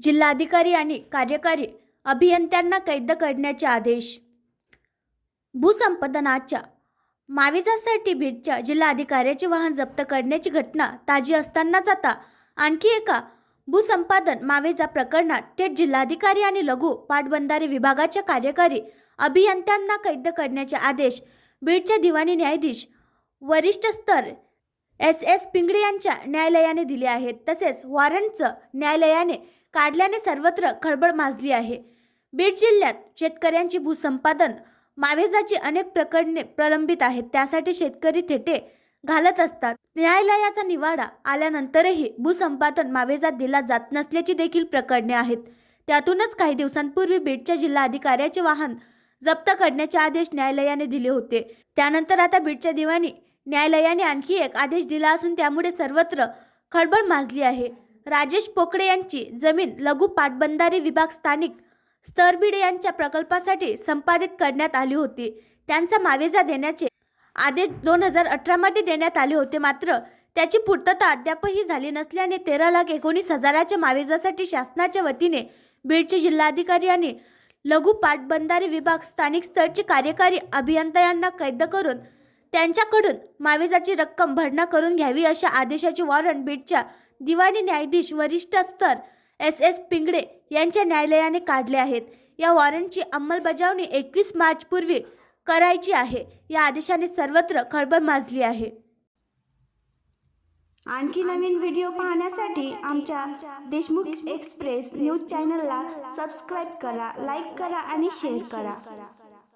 जिल्हाधिकारी आणि कार्यकारी अभियंत्यांना कैद करण्याचे आदेश. भूसंपादनाच्या माविजासाठी बीडच्या जिल्हाधिकाऱ्याचे वाहन जप्त करण्याची घटना ताजी असतानाच आता आणखी एका भूसंपादन मावेजा प्रकरणात थेट जिल्हाधिकारी आणि लघु पाटबंधारे विभागाच्या कार्यकारी अभियंत्यांना कैद करण्याचे आदेश बीडच्या दिवाणी न्यायाधीश वरिष्ठ स्तर एस एस पिंगळे यांच्या न्यायालयाने दिले आहेत. तसेच वॉरंटचं न्यायालयाने काढल्याने सर्वत्र खळबळ माजली आहे. बीड जिल्ह्यात शेतकऱ्यांची भूसंपादन मावेजाची अनेक प्रकरणे प्रलंबित आहेत. त्यासाठी शेतकरी थेटे घालत असतात. न्यायालयाचा निवाडा आल्यानंतरही भूसंपादन मावेजात दिला जात नसल्याची देखील प्रकरणे आहेत. त्यातूनच काही दिवसांपूर्वी बीडच्या जिल्हाधिकाऱ्याचे वाहन जप्त करण्याचे आदेश न्यायालयाने दिले होते. त्यानंतर आता बीडच्या दिवाणी न्यायालयाने आणखी एक आदेश दिला असून त्यामुळे सर्वत्र खळबळ माजली आहे. राजेश पोकळे यांची जमीन लघु पाटबंधारे विभाग स्थानिक स्तरबिडे यांच्या प्रकल्पासाठी संपादित करण्यात आली होती. त्यांचा मावेजा देण्याचे आदेश दोन हजार अठरामध्ये देण्यात आले होते. मात्र त्याची पूर्तता अद्यापही झाली नसल्याने तेरा लाख एकोणीस हजाराच्या मावेजासाठी शासनाच्या वतीने बीडचे जिल्हाधिकारी आणि लघु पाटबंधारे विभाग स्थानिक स्तरचे कार्यकारी अभियंता यांना कैद करून त्यांच्याकडून मावेजाची रक्कम भरणा करून घ्यावी अशा आदेशाचे वॉरंट बीडच्या दिवाणी न्यायाधीश वरिष्ठ स्तर एस एस पिंगडे यांच्या न्यायालयाने काढले आहेत. या वॉरंटची अंमलबजावणी एकवीस मार्चपूर्वी करायची आहे. या आदेशाने सर्वत्र खळबळ माजली आहे. आणखी नवीन व्हिडिओ पाहण्यासाठी आमच्या देशमुख एक्सप्रेस न्यूज चॅनलला सबस्क्राईब करा लाईक करा आणि शेअर करा.